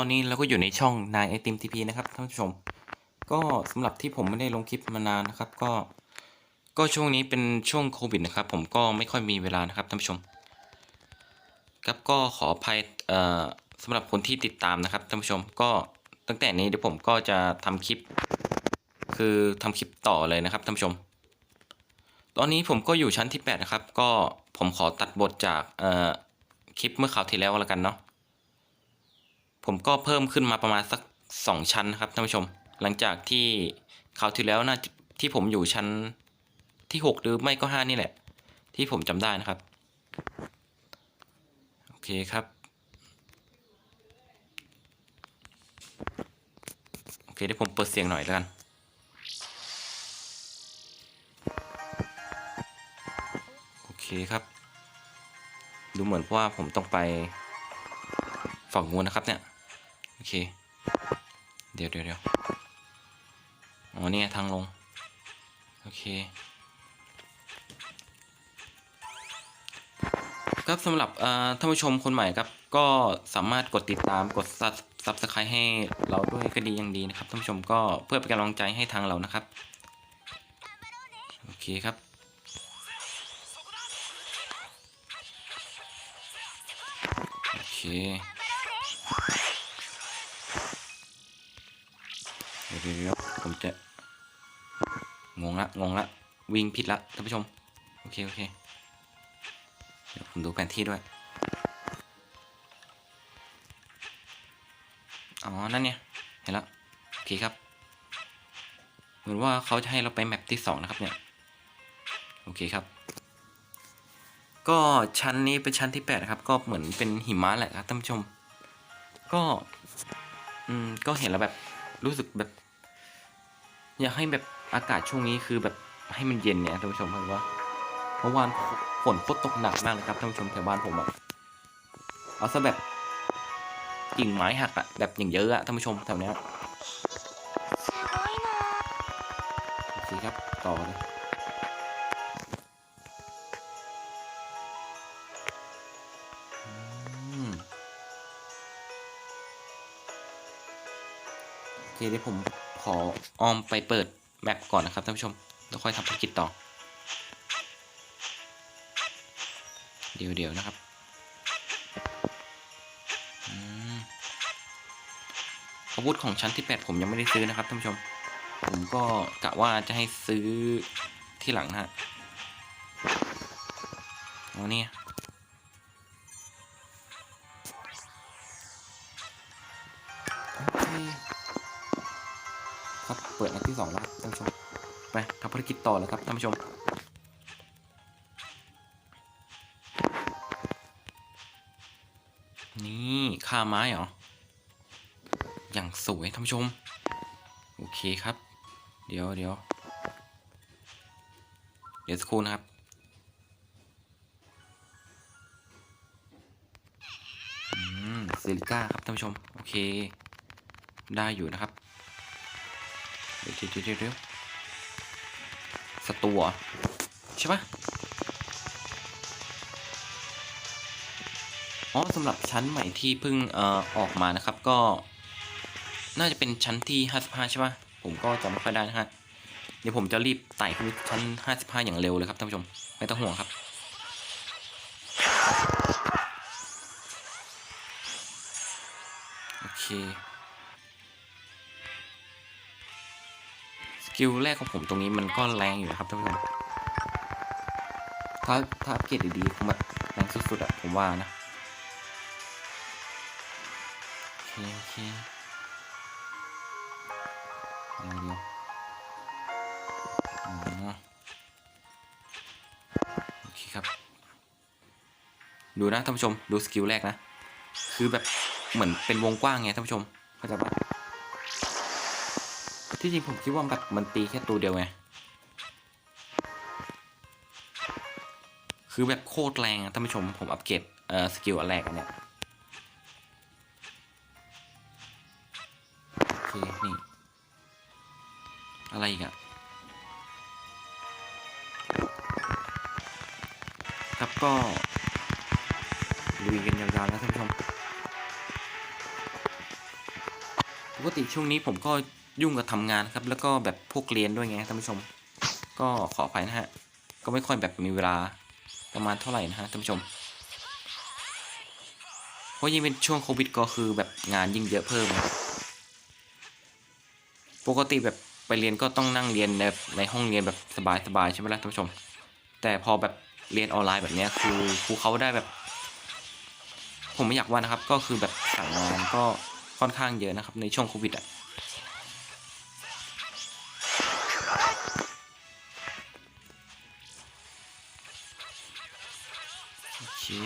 ตอนนี้เราก็อยู่ในช่องนายไอติมทีพีนะครับท่านผู้ชม ก็สำหรับที่ผมไม่ได้ลงคลิปมานานนะครับก็ ก็ช่วงนี้เป็นช่วงโควิดนะครับ ผมก็ไม่ค่อยมีเวลานะครับท่านผู้ชมครับก็ขออภัยเอ่อสำหรับคนที่ติดตามนะครับท่านผู้ชมก็ตั้งแต่นี้เดี๋ยวผมก็จะทำคลิป คือทำคลิปต่อเลยนะครับท่านผู้ชม ตอนนี้ผมก็อยู่ชั้นที่ 8 นะครับ ก็ผมขอตัดบทจากเอ่อคลิปเมื่อคราวที่แล้วแล้วกันเนาะ ผมก็เพิ่มขึ้นมาประมาณสัก 2 ชั้นนะครับท่านผู้ชม หลังจากที่คราวที่แล้วน่าจะที่ผมอยู่ชั้นที่ 6 หรือไม่ก็ 5 นี่แหละ ที่ผมจำได้นะครับ โอเคครับ โอเคเดี๋ยวผมเปิดเสียงหน่อยแล้วกันโอเคครับ ดูเหมือนว่าผมต้องไปฝั่งงูนนะครับเนี่ย โอเค เดี๋ยวเดี๋ยวเดี๋ยวอ๋อเนี่ยทางลง โอเค ครับสำหรับเอ่อท่านผู้ชมคนใหม่ครับ ก็สามารถกดติดตามกดซับซับสไครต์ให้เราด้วยก็ดีอย่างดีนะครับท่านผู้ชมก็เพื่อเป็นกำลังใจให้ทางเรานะครับ โอเคครับโอเค ดี๋ยวเดี๋ยวผมจะงงละงงละวิ่งผิดละท่านผู้ชม โอเค โอเค เดี๋ยวผมดูแผนที่ด้วย อ๋อ นั่นเนี่ย เห็นแล้ว โอเคครับ เหมือนว่าเขาจะให้เราไปแมปที่สองนะครับเนี่ย โอเคครับ ก็ชั้นนี้เป็นชั้นที่แปดครับ ก็เหมือนเป็นหิมะแหละครับท่านผู้ชม ก็ อืม ก็เห็นแล้วแบบ รู้สึกแบบ อยากให้แบบอากาศช่วงนี้คือแบบให้มันเย็นเนี่ยท่านผู้ชมเพราะว่าเมื่อวานฝนโคตรตกหนักมากเลยครับท่านผู้ชมแถวบ้านผมอะเอาซะแบบกิ่งไม้หักอะแบบอย่างเยอะอะท่านผู้ชมแถวเนี้ยโอเคครับต่อเลยอืมโอเคเดี๋ยวผม ขอออมไปเปิดแมปก่อนนะครับท่านผู้ชม แล้วค่อยทำภารกิจต่อ เดี๋ยวเดี๋ยวนะครับอาวุธของชั้นที่ 8 ผมยังไม่ได้ซื้อนะครับท่านผู้ชม ผมก็กะว่าจะให้ซื้อที่หลังนะฮะเอาเนี่ย เปิดอันที่สองแล้วท่านผู้ชม ไปทำภารกิจต่อเลยครับท่านผู้ชม นี่ค่าไม้เหรอ อย่างสวยท่านผู้ชม โอเคครับ เดี๋ยวเดี๋ยวเดี๋ยวสักครู่นะครับอืมซิลิก้าครับท่านผู้ชม โอเค ได้อยู่นะครับ เดี๋ยวเดี๋ยวเดี๋ยวสตูเหรอใช่ปะอ๋อสำหรับชั้นใหม่ที่เพิ่งเอ่อออกมานะครับก็ น่าจะเป็นชั้นที่ 55 ใช่ปะผมก็จำไม่ค่อยได้นะฮะเดี๋ยวผมจะรีบไต่ขึ้นชั้น 55 อย่างเร็วเลยครับท่านผู้ชม ไม่ต้องห่วงครับโอเค กิลแรกของผมตรงนี้มันก็แรงอยู่นะครับท่านผู้ชมถ้าถ้าเกรดดีๆคงแบบแรงสุดๆอะผมว่านะโอเคโอเคเดี๋ยวเดี๋ยวอ๋อโอเคครับ ดูนะท่านผู้ชมดูสกิลแรกนะ คือแบบเหมือนเป็นวงกว้างไงท่านผู้ชมเข้าใจปะ ที่จริงผมคิดว่าแบบมันตีแค่ตัวเดียวไง คือแบบโคตรแรงอะท่านผู้ชมผมอัปเกรดเอ่อสกิลอันแรกเนี่ยโอเคนี่ อะไรอีกอะครับก็ลุยกันยาวๆนะท่านผู้ชมปกติช่วงนี้ผมก็ ยุ่งกับทำงานครับ แล้วก็แบบพวกเรียนด้วยไงท่านผู้ชม ก็ขออภัยนะฮะ ก็ไม่ค่อยแบบมีเวลาประมาณเท่าไหร่นะฮะท่านผู้ชม เพราะยิ่งเป็นช่วงโควิดก็คือแบบงานยิ่งเยอะเพิ่ม ปกติแบบไปเรียนก็ต้องนั่งเรียนแบบในห้องเรียนแบบสบายๆใช่ไหมล่ะท่านผู้ชม แต่พอแบบเรียนออนไลน์แบบนี้คือครูเขาได้แบบ ผมไม่อยากว่านะครับ ก็คือแบบสั่งงานก็ค่อนข้างเยอะนะครับ ในช่วงโควิดอะ ใน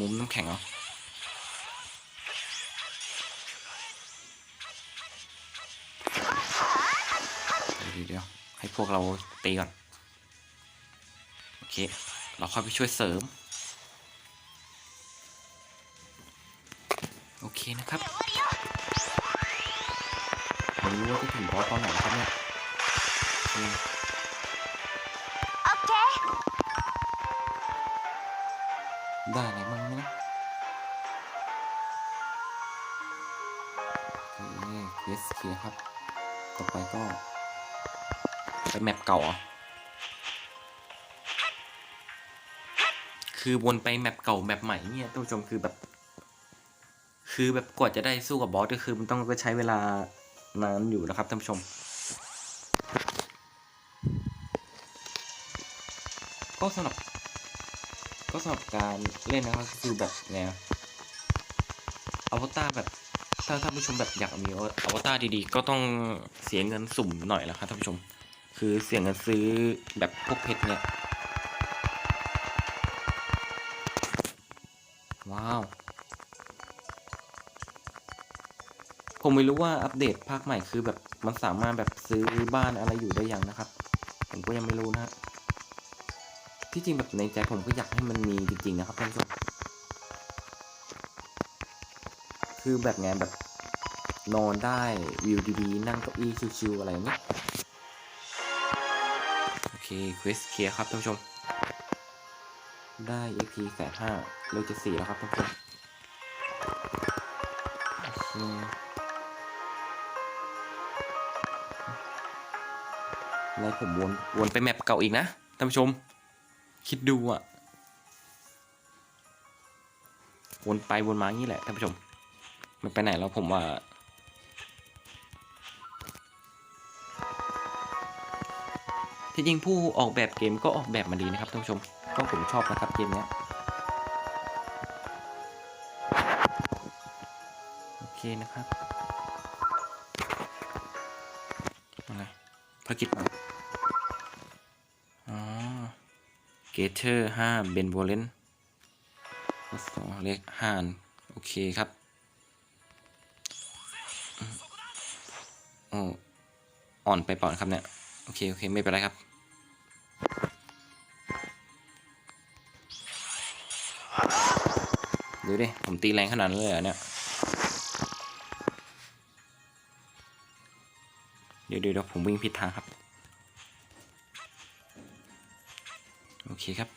มุมน้ำแข็งเหรอเดี๋ยวเดียวให้พวกเราตีก่อน โอเค เราค่อยไปช่วยเสริม โอเคนะครับ ผมรู้ว่าจะถึงบอสตอนไหนนะครับเนี่ยโอเค Okay. ได้อะไรบ้างไหมนะโอเคเควสเคลียร์ครับ ต่อไปก็ ไปแมปเก่าเหรอะคือวนไปแมปเก่าแมปใหม่เนี่ยท่านผู้ชมคือแบบ คือแบบกว่าจะได้สู้กับบอสก็คือมันต้องก็ใช้เวลา นานอยู่นะครับท่านผู้ชม ก็สำหรับ ก็สำหรับการเล่นนะครับคือแบบแนวอวตารแบบถ้าท่านผู้ชมแบบอยากมีอวตารดีๆ ก็ต้องเสียเงินสุ่มหน่อยและครับท่านผู้ชม คือเสียเงินซื้อแบบพวกเพชรเนี่ย ผมไม่รู้ว่าอัปเดตภาคใหม่คือแบบมันสามารถแบบซื้อบ้านอะไรอยู่ได้ยังนะครับ ผมก็ยังไม่รู้นะฮะที่จริงแบบในใจผมก็อยากให้มันมีจริงๆนะครับท่านผู้ชมคือแบบไงแบบนอนได้วิวดีๆนั่งเก้าอี้ชิวๆอะไรเงี้ยโอเคควสเคลียร์ครับท่านผู้ชม ได้ EP แสนห้าเลขจะสี่แล้วครับท่านผู้ชม ผมวนวนไปแมปเก่าอีกนะท่านผู้ชม คิดดูอะวนไปวนมาอย่างนี้แหละท่านผู้ชม มันไปไหนแล้วผมว่า ที่จริงผู้ออกแบบเกมก็ออกแบบมาดีนะครับท่านผู้ชม ก็ผมชอบนะครับเกมเนี้ยโอเคนะครับอะไรภารกิจอะ เกเทอร์ห้าเบนโวเลนสองเลขห้าโอเคครับอืมโอ้อ่อนไปเปล่านครับเนี่ย โอเค โอเค ไม่เป็นไรครับ ดูดิ ผมตีแรงขนาดนั้นเลยเหรอเนี่ย เดี๋ยวเดี๋ยวผมวิ่งผิดทางครับ โอเคครับ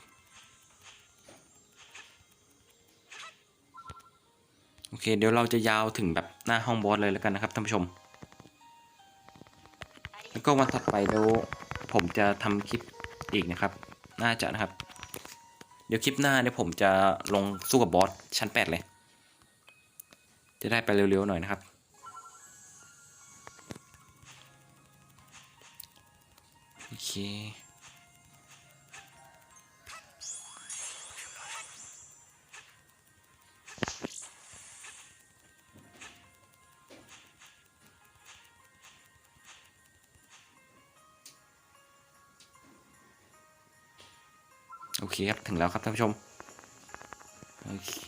โอเค เดี๋ยวเราจะยาวถึงแบบหน้าห้องบอสเลยแล้วกันนะครับท่านผู้ชม แล้วก็วันถัดไปเดี๋ยวผมจะทำคลิปอีกนะครับ น่าจะนะครับ เดี๋ยวคลิปหน้าเดี๋ยวผมจะลงสู้กับบอสชั้นแปดเลย จะได้ไปเร็วๆหน่อยนะครับโอเค เคครับ ถึงแล้วครับท่านผู้ชม โอเค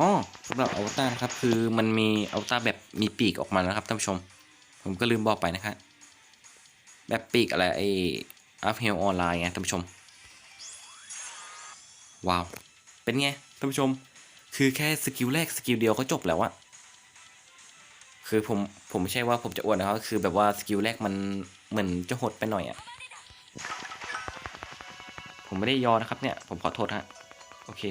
อ๋อสำหรับอวตารนะครับ คือมันมีอวตารแบบมีปีกออกมาแล้วครับท่านผู้ชม ผมก็ลืมบอกไปนะครับแบบปีกอะไรไออัพเฮลออนไลน์ไงท่านผู้ชม ว้าว เป็นไงท่านผู้ชม คือแค่สกิลแรกสกิลเดียวก็จบแล้วอะคือผมผมไม่ใช่ว่าผมจะอวดนะครับคือแบบว่าสกิลแรกมันเหมือนจะหดไปหน่อยอะผมไม่ได้ยอนะครับเนี่ย ผมขอโทษฮะโอเค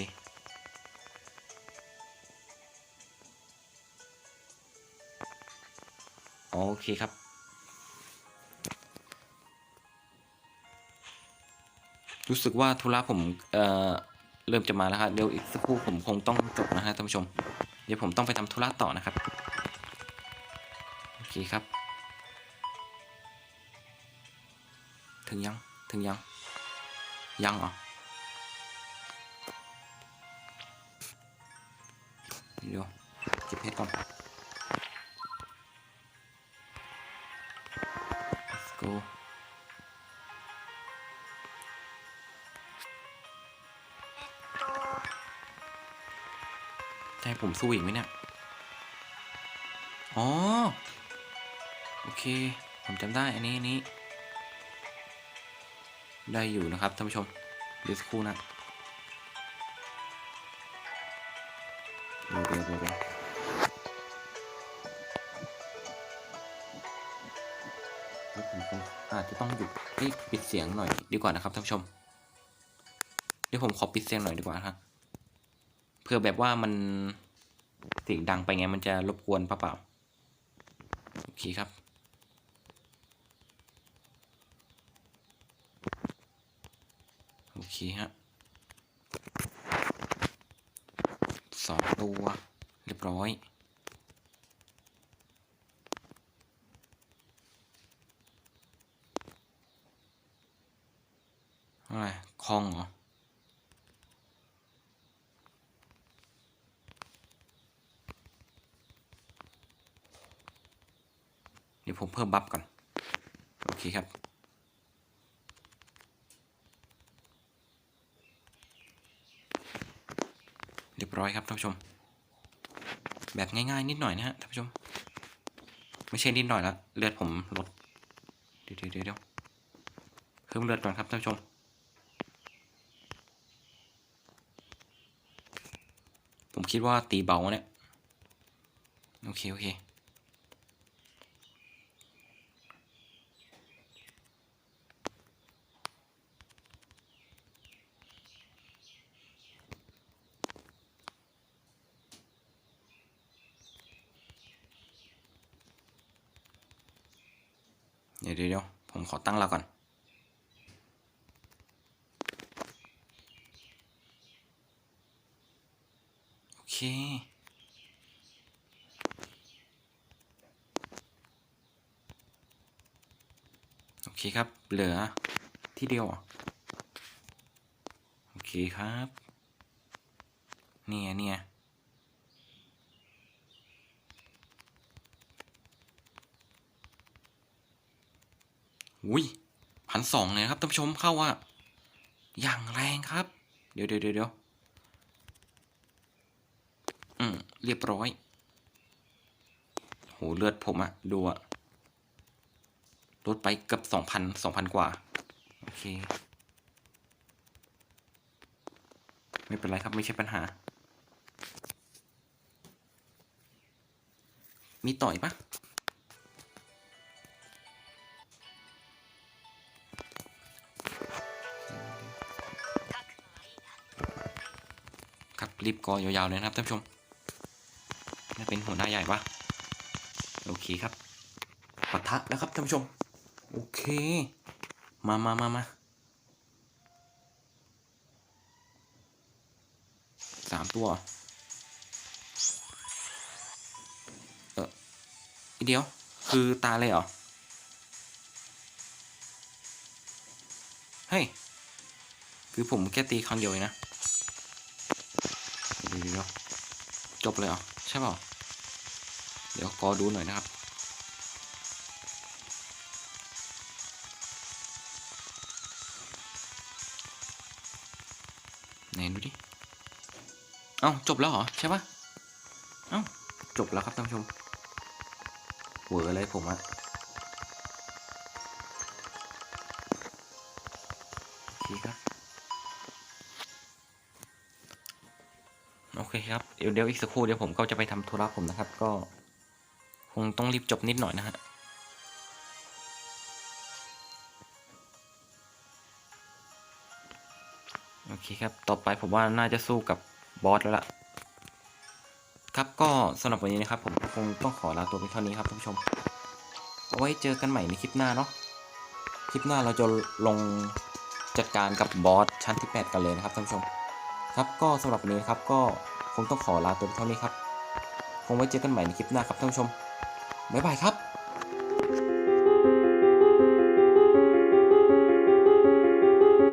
โอเคครับ รู้สึกว่าธุระผมเอ่อ เริ่มจะมาแล้วครับเดี๋ยวอีกสักครู่ผมคงต้องจบนะฮะท่านผู้ชม เดี๋ยวผมต้องไปทำธุระต่อนะครับ โอเคครับ ถึงยัง ถึงยัง ยังเหรอเดี๋ยวเก็บเพชรก่อน ผมสู้อีกไหมเนี่ย อ๋อ โอเค ผมจำได้ อันนี้ อันนี้ ได้อยู่นะครับท่านผู้ชม เดี๋ยวสักครู่นะเดี๋ยวเดี๋ยวเดี๋ยวเดี๋ยวเดี๋ยวผมคงอาจจะต้องหยุดเอ้ปิดเสียงหน่อยดีกว่านะครับท่านผู้ชม เดี๋ยวผมขอปิดเสียงหน่อยดีกว่าครับเพื่อแบบว่ามัน สียงดังไปไงมันจะรบกวนเปล่าๆโอเคครับโอเคฮะสองตัวเรียบร้อยอะไรคลองเหรอ เดี๋ยว ผมเพิ่มบัฟก่อน โอเคครับ เรียบร้อยครับท่านผู้ชม แบบง่ายๆ นิดหน่อยนะฮะท่านผู้ชม ไม่ใช่นิดหน่อยละเลือดผมลด เดี๋ยวเดี๋ยวเดี๋ยวเพิ่มเลือดก่อนครับท่านผู้ชมผมคิดว่าตีเบาเนี่ย โอเค โอเค ดี๋ยวเดี๋ยวเดี๋ยวผมขอตั้งเราก่อน โอเค โอเคครับ เหลือที่เดียวโอเคครับ เนี่ยเนี่ย อุ้ยพันสองเลยครับท่านผู้ชมเข้าว่า อย่างแรงครับเดี๋ยวเดี๋ยวเดี๋ยวเดี๋ยวอืมเรียบร้อยโหเลือดผมอะดูอะลดไปเกือบสองพันสองพันกว่า โอเค ไม่เป็นไรครับไม่ใช่ปัญหา มีต่อยปะ รีบกอยาวๆเลยนะครับท่านผู้ชมนี่เป็นหัวหน้าใหญ่ปะโอเคครับปะทะแล้วครับท่านผู้ชม โอเค มามามามาสามตัว เอออีเดียว คือตาเลยเหรอ เฮ้ย คือผมแค่ตีครั้งเดียวเองนะ เดี๋ยวเดี๋ยวจบเลยเหรอใช่เปล่าเดี๋ยวกอดูหน่อยนะครับ ไหนดูดิ เอ้าจบแล้วเหรอ ใช่ปะเอ้าจบแล้วครับท่านผู้ชมเหวอเลยผมอะโอเคครับ เคครับเดี๋ยวเดี๋ยวอีกสักครู่เดี๋ยวผมก็จะไปทำธุระผมนะครับ ก็คงต้องรีบจบนิดหน่อยนะฮะโอเคครับ ต่อไปผมว่าน่าจะสู้กับบอสแล้วล่ะ ครับก็สำหรับวันนี้นะครับ ผมคงต้องขอลาตัวเพียงเท่านี้ครับท่านผู้ชม เอาไว้เจอกันใหม่ในคลิปหน้าเนาะ คลิปหน้าเราจะลงจัดการกับบอสชั้นที่ 8 กันเลยนะครับท่านผู้ชม ครับก็สำหรับวันนี้นะครับก็ คงต้องขอลาตัวเพียงเท่านี้ครับ คงไว้เจอกันใหม่ในคลิปหน้าครับท่านผู้ชม บ๊ายบายครับ